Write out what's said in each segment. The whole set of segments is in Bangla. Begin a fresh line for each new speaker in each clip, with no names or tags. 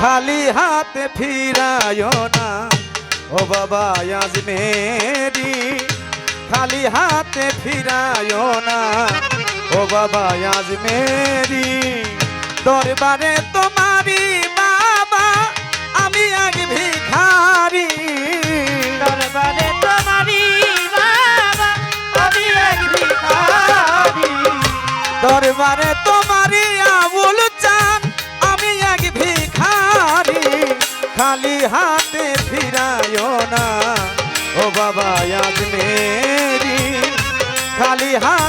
খালি হাতে ফিরায় না। ও বাবা আজমেরি খালি হাতে ফিরায় না। ও বাবা আজমেরি দরবারে তোমারি খালি হাতে ফিরায় না। ও বাবা আজ মেরি। খালি হাতে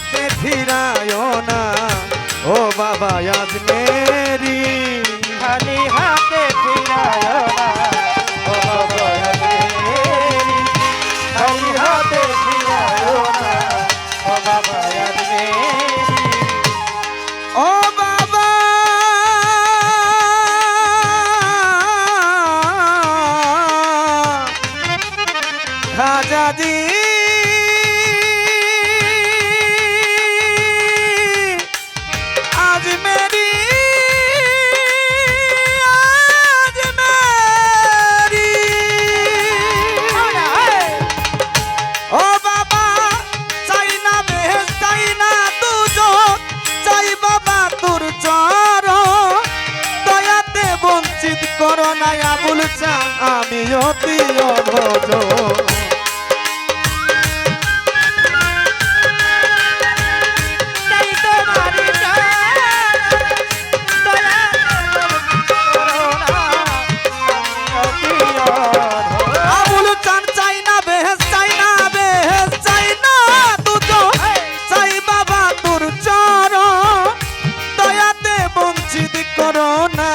দয়াতে বঞ্চিত করো না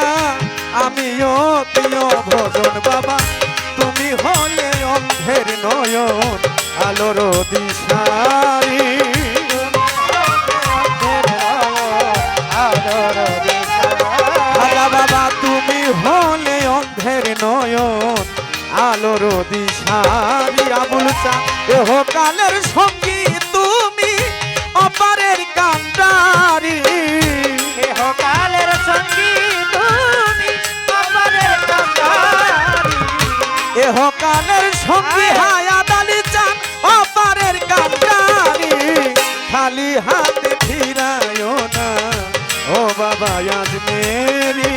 আমিও প্রিয় ভজন বাবা। আলোর দিশারি বাবা তুমি হলে অন্ধের নয়ন। আলোর দিশারি আবুল চা এহ কালের সঙ্গী তুমি অপারের কান্ডারি।
কালের সঙ্গী তুমি কান্দারি
কালের সঙ্গী হায়াত খালি হাতে ফিরায় না। ও বাবা আজ মেরি।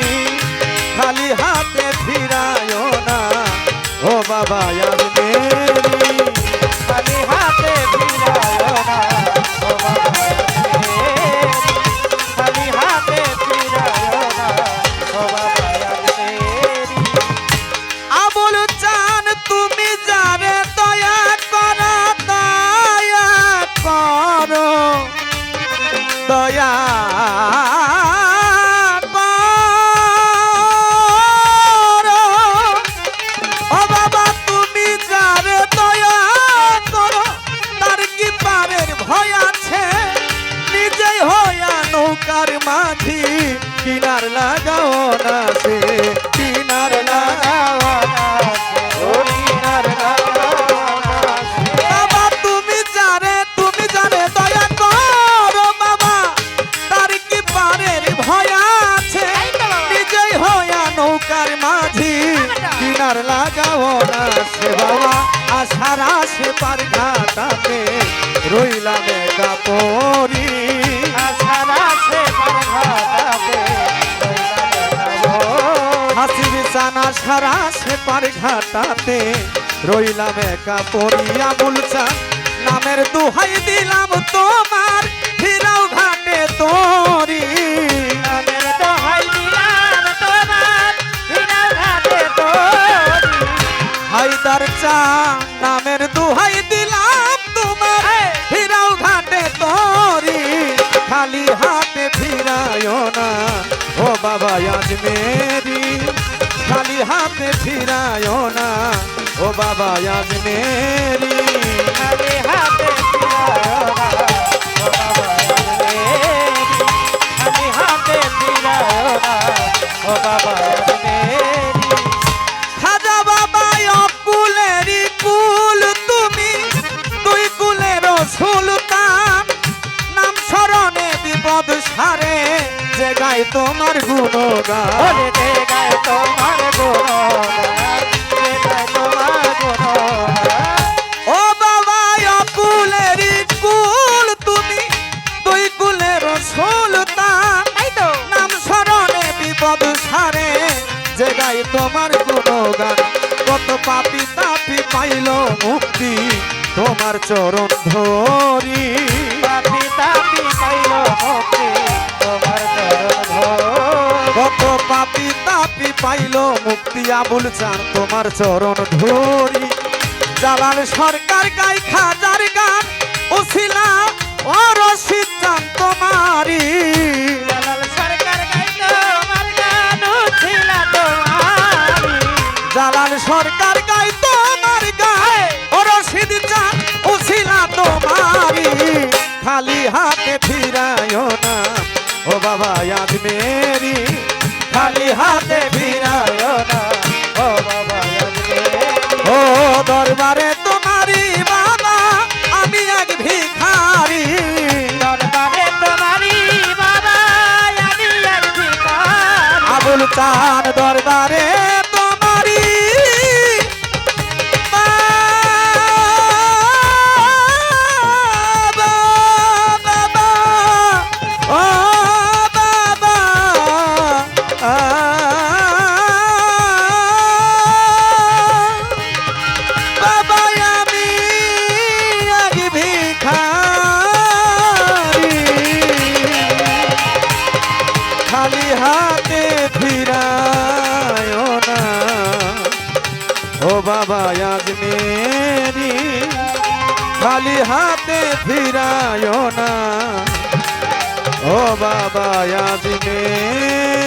খালি হাতে ফিরায় না। ও বাবা হইয়া নৌকার মাঝি কিনার লাগাও না সে। পার ঘাটাতে রইলাম একা পড়িয়া বলছা নামের দুহাই দিলাম তোমার, ফিরাও ঘাটে তোরি। হাইদার চা, নামের দুহাই দিলাম তোমার, ফিরাও ঘাটে তোরি। খালি হাতে ফিরায় না, ও বাবা আজ মেরি। খালি হাতে ফিরায় না। ও বাবা, আজ মেরি। বাবা অকুলেরই কুল তুমি। দুই নাম বিপদ তোমার
তোমার
গুণগান। কত পাপি তাপি পাইল মুক্তি তোমার চরণ ধরি।
পাপি তাপি পাইল মুক্তি তোমার চরণ ধরি।
কত পাপি তাপি পাইল মুক্তি আবুল চান তোমার চরণ ধরি। জালাল সরকার গাই
সরকার
গাই তোমার গায়। ও রশিদ চান উছিলা তোমারি খালি হাতে ফিরায় না। ও বাবা আজ মেরি। খালি হাতে ফিরায় না।
ও বাবা আজকে
ও দরবারে তোমারি বাবা আমি এক ভিখারি।
দরবারে তোমারি বাবা আমি এক ভিখারি।
আবুল চান দরবারে মেরি খালি হাতে ফিরায় না। ও বাবা আজ মেরি।